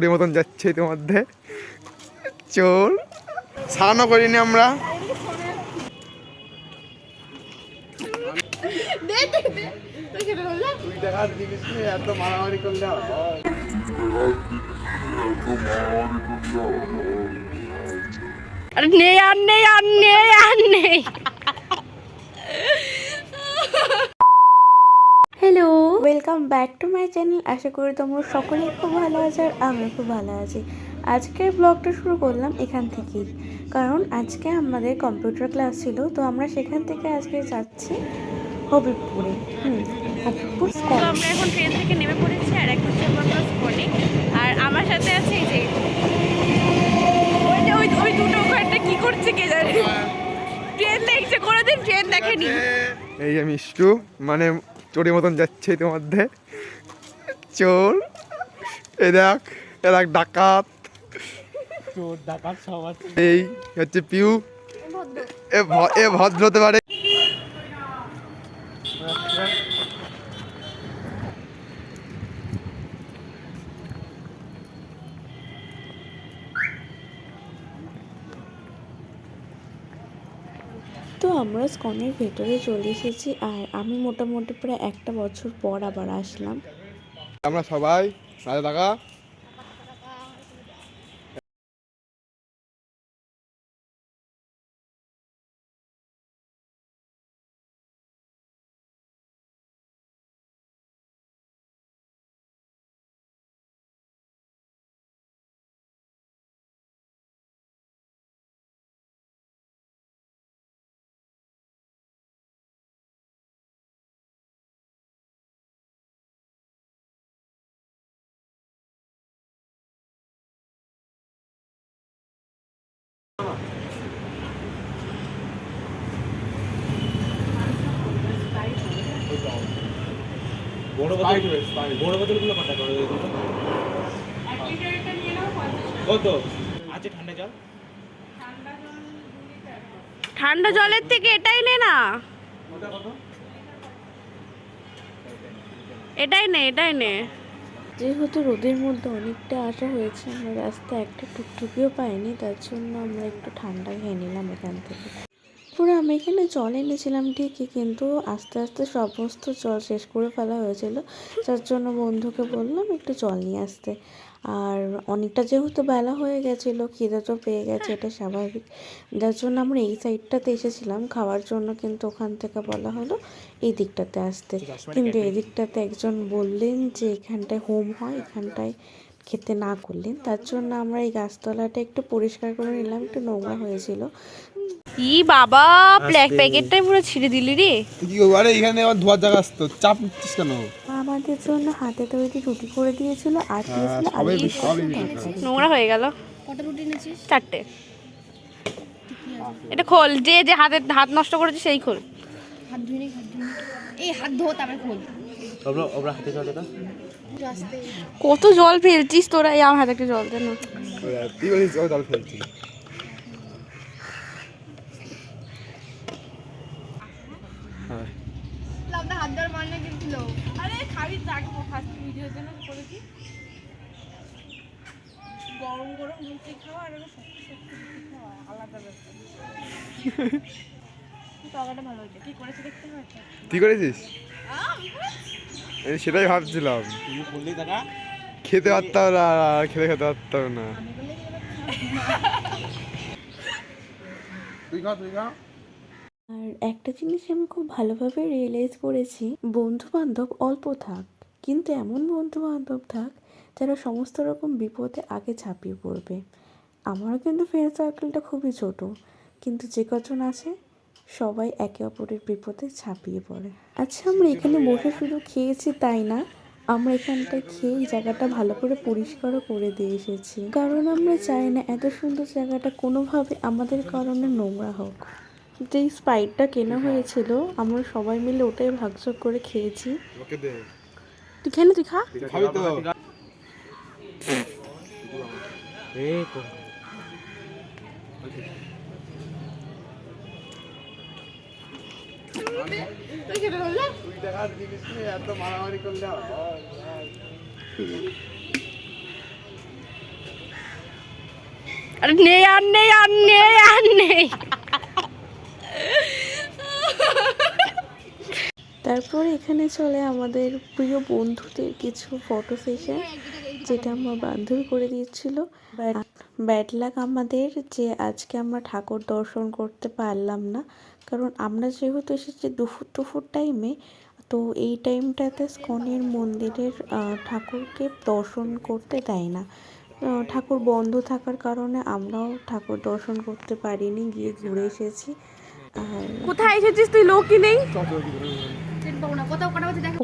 চোরের মতন যাচ্ছে ইতিমধ্যে চোর স্নানও করিনি আমরা। আরে নেই আর নেই আর নেই আর নেই। Welcome back to my channel আশা করি তোমরা সকলেই খুব ভালো আছো আর আমিও খুব ভালো আছি। আজকের ব্লগটা শুরু করলাম এখান থেকেই। কারণ আজকে আমাদের কম্পিউটার ক্লাস ছিল তো আমরা সেখান থেকে আজকে যাচ্ছি হবিবপুরে। হুম হবিবপুর তো আমরা এখন ট্রেন থেকে নেমে পড়েছি আর এখন আমরা আর আমার সাথে আছে এই যে ওই যে ওই ওই দুটো ওখানটা কি করছে কে জানে? ট্রেন দেখছে কোনোদিন ট্রেন দেখেনি। এই যে মিষ্টু মানে চোরের মতন যাচ্ছে ইতিমধ্যে। চোর। এ দেখ এ দেখ ডাকাত। এই হচ্ছে পিউ। এ ভদ্র হতে পারে। আমরা স্কনের ভেতরে চলে এসেছি আর আমি মোটামুটি প্রায় একটা বছর পর আবার আসলাম। আমরা সবাই রাজা টাকা বড় বোতল বড় বোতলগুলো কত করে কত? আছে ঠান্ডা জল? ঠান্ডা জলের থেকে এটাই নে না। এটাই নে এটাই নে। যেহেতু রোদের মধ্যে অনেকটা আসা হয়েছে আমরা রাস্তায় একটা টুকটুকিও পাইনি তার জন্য আমরা একটু ঠান্ডা খেয়ে নিলাম এখান থেকে। পুরো আমি এখানে জল এনেছিলাম ঠিকই কিন্তু আস্তে আস্তে সমস্ত জল শেষ করে ফেলা হয়েছিল। যার জন্য বন্ধুকে বললাম একটু জল নিয়ে আসতে। আর অনেকটা যেহেতু বেলা হয়ে গেছিল খিদে তো পেয়ে গেছে এটা স্বাভাবিক। যার জন্য আমরা এই সাইডটাতে এসেছিলাম খাওয়ার জন্য কিন্তু ওখান থেকে বলা হলো এই দিকটাতে আসতে। কিন্তু এই দিকটাতে একজন বললেন যে এখানটায় হোম হয় এখানটায় খেতে না করলেন। তার জন্য আমরা এই গাছতলাটা একটু পরিষ্কার করে নিলাম একটু নোংরা হয়েছিল। ই বাবা ব্ল্যাক প্যাকেটটাই পুরো ছিঁড়ে দিলি রে। কি করব আরে এখানে আমার ধোয়ার জায়গা আসতো। চাপ নিচ্ছিস কেন? আমাদের জন্য হাতে তৈরি রুটি করে দিয়েছিল আর দিয়েছিল আলু। সবই সবই নোংরা হয়ে গেল। কটা রুটি এনেছিস? চারটে। এটা খোল যে যে হাতে হাত নষ্ট করেছে সেই খোল। ওবরা ওবরা হাতে জল দাও কত জল ফেলছিস তোরা এই আমার হাতে একটা জল দে না। তুই বলিস জল ফেলছি আরে খাবি রাখব ফার্স্ট জন্য করেছি গরম গরম রুটি খাওয়া আর শক্ত শক্ত রুটি খাওয়া আলাদা ব্যাপার। তরকাটা ভালো হয়েছে। কি করেছে দেখতে হয় তুই করেছিস? সেটাই ভাবছিলাম। তুমি বললি দাদা? খেতে পারতাম না খেতে খেতে পারতাম না। তুই খা তুই খা। আর একটা জিনিস আমি খুব ভালোভাবে রিয়েলাইজ করেছি বন্ধু বান্ধব অল্প থাক। কিন্তু এমন বন্ধু বান্ধব থাক যারা সমস্ত রকম বিপদে আগে ঝাঁপিয়ে পড়বে। আমারও কিন্তু ফ্রেন্ড সার্কেলটা খুবই ছোট কিন্তু যে কজন আছে সবাই একে অপরের বিপদে ঝাঁপিয়ে পড়ে। আচ্ছা আমরা এখানে বসে শুধু খেয়েছি তাই না? আমরা এখানটায় খেয়ে এই জায়গাটা ভালো করে পরিষ্কারও করে দিয়ে এসেছি। কারণ আমরা চাই না এত সুন্দর জায়গাটা কোনোভাবে আমাদের কারণে নোংরা হোক। যেই স্পাইটটা কেনা হয়েছিল আমরা সবাই মিলে ওটাই ভাগযোগ করে খেয়েছি। তুই খেয়ে নে, তুই খা খাবি তো মারামারি করলে? আর নেই আর নেই আর নেই আর নেই তারপর এখানে চলে আমাদের প্রিয় বন্ধুদের কিছু ফটো সেশন যেটা আমার বান্ধবী করে দিয়েছিল। ব্যাড লাক আমাদের যে আজকে আমরা ঠাকুর দর্শন করতে পারলাম না, কারণ আমরা যেহেতু এসেছি দুপুর দুপুর টাইমে তো এই টাইমটাতে স্কনের মন্দিরের ঠাকুরকে দর্শন করতে দেয় না। ঠাকুর বন্ধ থাকার কারণে আমরাও ঠাকুর দর্শন করতে পারিনি, গিয়ে ঘুরে এসেছি। কোথায় এসেছিস তুই? লোকই নেই।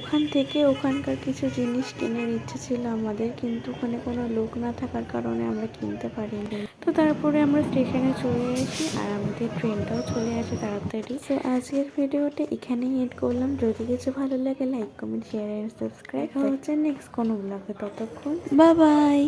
ওখান থেকে ওখানকার কিছু জিনিস কেনার ইচ্ছে ছিল আমাদের কিন্তু ওখানে কোনো লোক না থাকার কারণে আমরা কিনতে পারিনি। তো তারপরে আমরা স্টেশনে চলে আসি আর আমাদের ট্রেনটাও চলে আসে তাড়াতাড়ি। তো আজকের ভিডিওটা এখানেই এড করলাম। যদি কিছু ভালো লাগে like comment share and subscribe হচ্ছে নেক্সট কোনো ব্লগে ততক্ষণ। Bye bye